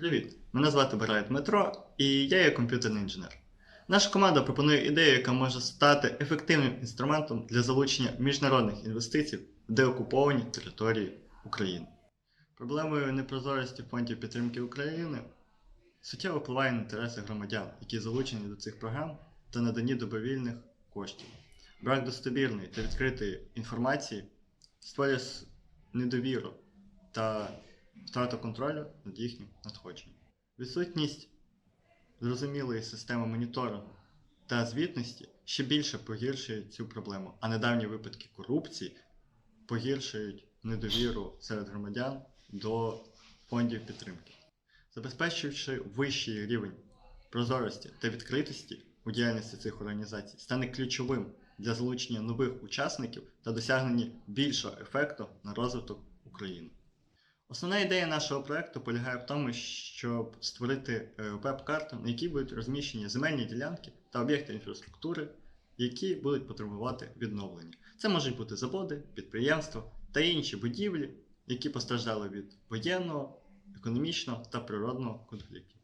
Привіт! Мене звати Барай Дмитро, і я є комп'ютерний інженер. Наша команда пропонує ідею, яка може стати ефективним інструментом для залучення міжнародних інвестицій в деокуповані території України. Проблемою непрозорості фондів підтримки України суттєво впливає на інтереси громадян, які залучені до цих програм та надані добровільних коштів. Брак достовірної та відкритої інформації створює недовіру та втрату контролю над їхнім надходженням. Відсутність зрозумілої системи моніторингу та звітності ще більше погіршує цю проблему, а недавні випадки корупції погіршують недовіру серед громадян до фондів підтримки. Забезпечивши вищий рівень прозорості та відкритості у діяльності цих організацій, стане ключовим для залучення нових учасників та досягнення більшого ефекту на розвиток України. Основна ідея нашого проекту полягає в тому, щоб створити е, веб-карту, на якій будуть розміщені земельні ділянки та об'єкти інфраструктури, які будуть потребувати відновлення. Це можуть бути заводи, підприємства та інші будівлі, які постраждали від воєнного, економічного та природного конфліктів.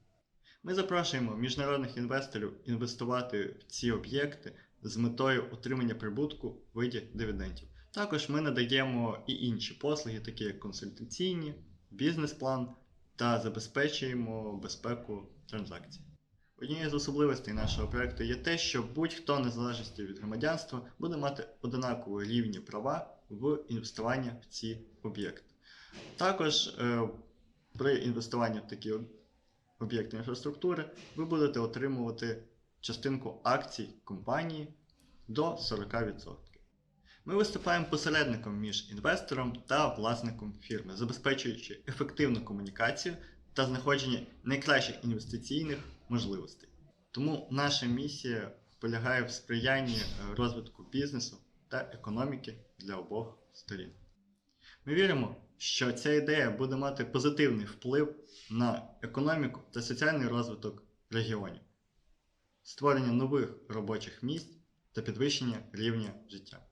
Ми запрошуємо міжнародних інвесторів інвестувати в ці об'єкти з метою отримання прибутку в виді дивідендів. Також ми надаємо і інші послуги, такі як консультаційні, бізнес-план та забезпечуємо безпеку транзакцій. Однією з особливостей нашого проекту є те, що будь-хто незалежності від громадянства буде мати однакові рівні права в інвестуванні в ці об'єкти. Також е, при інвестуванні в такі об'єкти інфраструктури ви будете отримувати частинку акцій компанії до 40%. Ми виступаємо посередником між інвестором та власником фірми, забезпечуючи ефективну комунікацію та знаходження найкращих інвестиційних можливостей. Тому наша місія полягає в сприянні е, розвитку бізнесу та економіки для обох сторін. Ми віримо, що ця ідея буде мати позитивний вплив на економіку та соціальний розвиток регіонів, створення нових робочих місць та підвищення рівня життя.